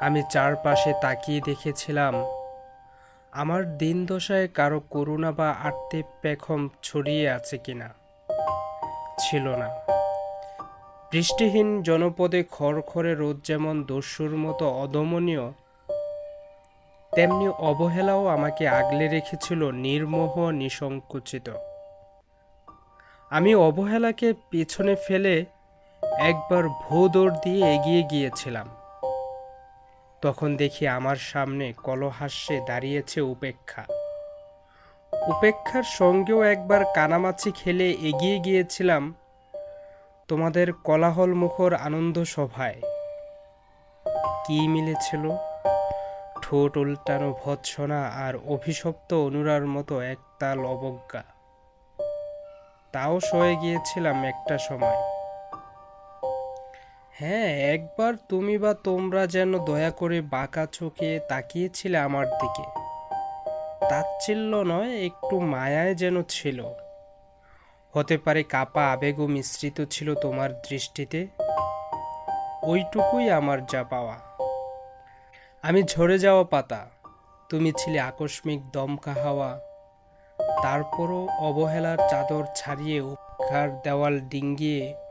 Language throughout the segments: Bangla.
আমি চারপাশে তাকিয়ে দেখেছিলাম। আমার দিন দশায় কারও করুণা বা আত্মে পেখম ছড়িয়ে আছে কিনা? ছিল না। বৃষ্টিহীন জনপদে খড়খড়ে রোদ যেমন দস্যুর মতো অদমনীয়, তেমনি অবহেলাও আমাকে আগলে রেখেছিল নির্মোহ নিসংকুচিত। আমি অবহেলাকে পিছনে ফেলে একবার ভোদর দিয়ে এগিয়ে গিয়েছিলাম। তখন দেখি আমার সামনে কলহাস্যে দাঁড়িয়েছে উপেক্ষা। উপেক্ষার সঙ্গেও একবার কানামাছি খেলে এগিয়ে গিয়েছিলাম তোমাদের কলাহল মুখর আনন্দ সভায়। কি মিলেছিল? ঠোঁট উল্টানো ভৎসনা আর অভিশপ্ত অনুরার মতো একতাল অবজ্ঞা। তাও সয়ে গিয়েছিলাম একটা সময়। হ্যাঁ একবার তুমি বা তোমরা যেন দয়া করে বাঁকা চোখে তাকিয়েছিলে আমার দিকে। তাচ্ছিল্য নয়, একটু মায়ায় যেন ছিল। হতে পারে কাপা আবেগও মিশ্রিত ছিল তোমার দৃষ্টিতে। ওইটুকুই আমার যা পাওয়া। আমি ঝরে যাওয়া পাতা। তুমি ছিলে আকস্মিক দমকা হাওয়া। তারপরও অবহেলার চাদর ছাড়িয়ে উপকার দেওয়াল ডিঙ্গিয়ে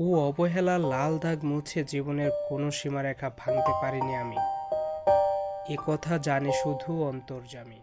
ও অবহেলা লাল দাগ মুছে জীবনের কোনো সীমারেখা ভাঙতে পারিনি আমি। এ কথা জানে শুধু অন্তর্জামী